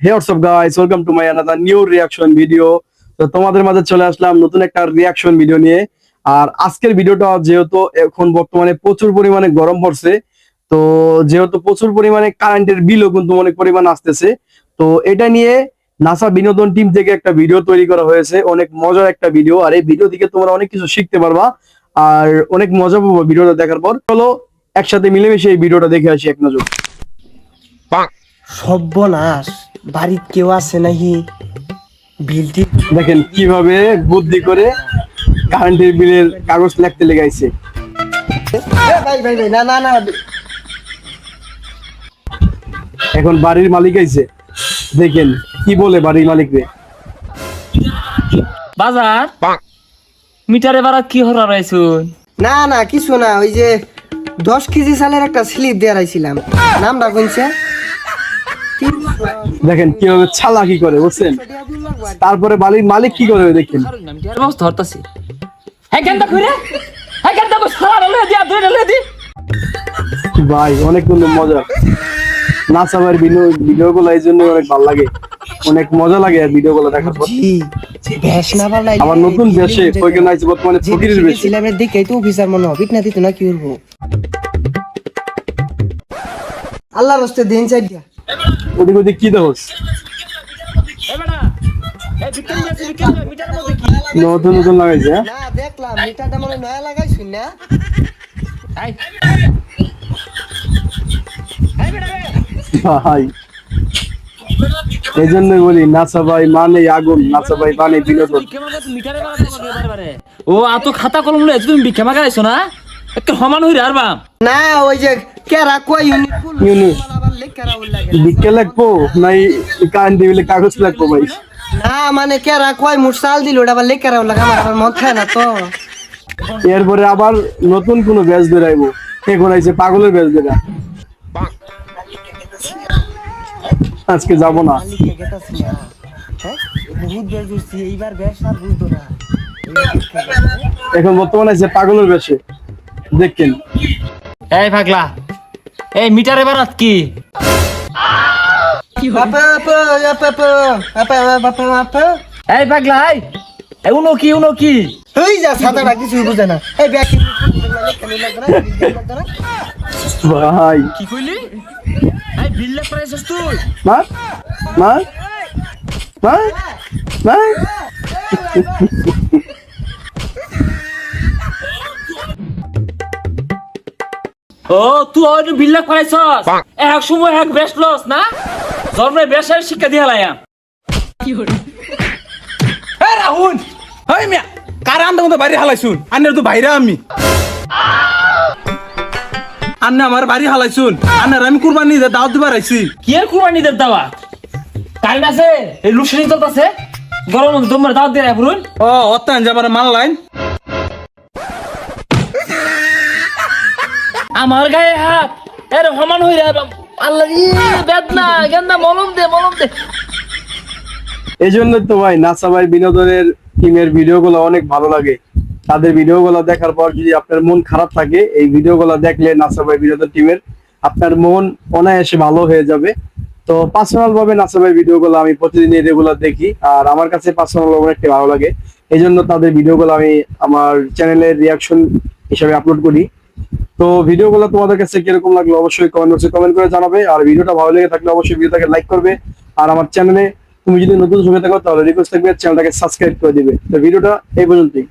হে two video তো তোমাদের মাঝে চলে আসলাম নতুন একটা ভিডিও নিয়ে। আর আজকের ভিডিওটা যেহেতু এখন বর্তমানে প্রচুর গরম পড়ছে, তো যেহেতু প্রচুর পরিমাণে বিলও কিন্তু অনেক আসতেছে। তো এটা নিয়ে নাসা বিনোদন টিম থেকে একটা ভিডিও তৈরি করা হয়েছে। অনেক মজার একটা ভিডিও আর এই ভিডিও থেকে তোমরা অনেক কিছু শিখতে পারবা। আর অনেক মজা পাবো ভিডিওটা দেখার পর। চলো একসাথে মিলেমিশে এই ভিডিওটা দেখে আসি এক নজর। সর্বনাশ। বাড়ির কেউ আছে নাকি? বিলটি দেখেন কীভাবে বুদ্ধি করে কারেন্টের বিলের কাগজ লিখতে লেগাইছে। ভাই ভাই ভাই না না না। এখন বাড়ির মালিক আইছে। দেখেন কি বলে বাড়ির মালিক রে বাজার? মিটারে বাড়া কি হরা রয়েছুন না না কিছু না ওই যে দশ কেজি সালের একটা স্লিপ দিয়ে রাইছিলাম নামটা কোনছে দেখেন কীভাবে চালাকি করে বুঝছেন? তারপরে বাড়ির মালিক কি করে দেখেন। হ্যাঁ কেন হ্যাঁ কেন দি ভাই অনেক কিন্তু মজা। নাচাবার ভিডিও গুলো এই জন্য অনেক ভালো লাগে। অনেক মজা লাগে ভিডিও গুলো দেখার পর। আবার নতুন দেশে ওইখানে আছে বর্তমানে ফকিরের বেশি। দেখে তো অফিসার মনে হবে না দিত না কি করব? আল্লাহর হস্তে দিন চাই দিয়া। ওদিক ওদিক কি দোষ নতুন নতুন লাগাইছে? না দেখলাম মিটারটা মানে নয়া লাগাইছি না ভাই। এই জন্য বলি ভাই মানে আগুন ভাই মানে বিনোদন। ও আত খাতা কলম লয়ে তুমি ভিক্ষা মাগা আইছো না? একটা সমান হইরে আর বাম না ওই যে কেরা কই ইউনিট ইউনিট। লাগবো? নাই কাগজ লাগবো ভাই। না মানে কেরা কয় মুঠ চাল দিল ওটা আবার লাগে আমার মন খায় না তো। এরপরে আবার নতুন কোনো ব্যাচ বেরাইবো। এখন আইছে পাগলের ব্যাচ বেরা। আজকে যাব হ্যাঁ? না। এখন বর্তমানে আছে পাগলের বেশে দেখেন। এই পাগলা এই মিটারে বাড়াত কি? বাপা বাপা বাপা বাপা বাপা বাপা এই পাগলা এই উনো কি উনো কি? এই যা সাদাটা কিছুই বুঝে না। এই ব্যাগ ভাই। কি কইলি? এই বিল লাগ প্রাইসস তুই। মা মা মা মা। ও তুই ওই বিল লাগ প্রাইসস এক সময় এক বেস্ট লস না? জন্মে বেশের শিক্ষা দিয়া লাইয়া এ রাহুল! হই মিয়া কার আন্দা মতো বাড়ি হালাইছুন? আন্নের তো বাইরে আমি। আন্নে আমার বাড়ি হালাইছুন। আন্নের আমি কুরবানি দিয়ে দাওয়াত দিবার আইছি। কি এর কুরবানি দের দাওয়া কাল আছে? এই লুসনি তো আছে? গরম তোমার দাওয়াত দিয়ে রাখুন ও অত্যান যে আমার মাল লাইন। আমার গায়ে হাত, এর সমান হই রে আল্লাহ বেদনা, গেন্দা, মলম দে মলম দে। এই জন্য তো ভাই নাসা ভাই বিনোদনের টিমের ভিডিও গুলো অনেক ভালো লাগে। তাদের ভিডিও গুলো দেখার পর যদি আপনার মন খারাপ থাকে, এই ভিডিও গুলো দেখলে নাসা ভাই বিনোদন টিমের আপনার মন অনায়াসে ভালো হয়ে যাবে। তো পার্সোনাল ভাবে নাসা ভাই ভিডিও গুলো আমি প্রতিদিন রেগুলার দেখি, আর আমার কাছে পার্সোনাল ভাবে অনেকটা ভালো লাগে। এই জন্য তাদের ভিডিও গুলো আমি আমার চ্যানেলের রিয়াকশন হিসাবে আপলোড করি। তো ভিডিও গুলো তোমাদের কাছে কীরকম লাগল অবশ্যই কমেন্ট বক্সে কমেন্ট করে জানাবে। আর ভিডিওটা ভালো লেগে থাকলে অবশ্যই ভিডিওটাকে লাইক করবে। আর আমার চ্যানেলে তুমি যদি নতুন সঙ্গে থাকো তাহলে রিকোয়েস্ট থাকবে চ্যানেলটাকে সাবস্ক্রাইব করে দিবে। তো ভিডিওটা এই পর্যন্তই।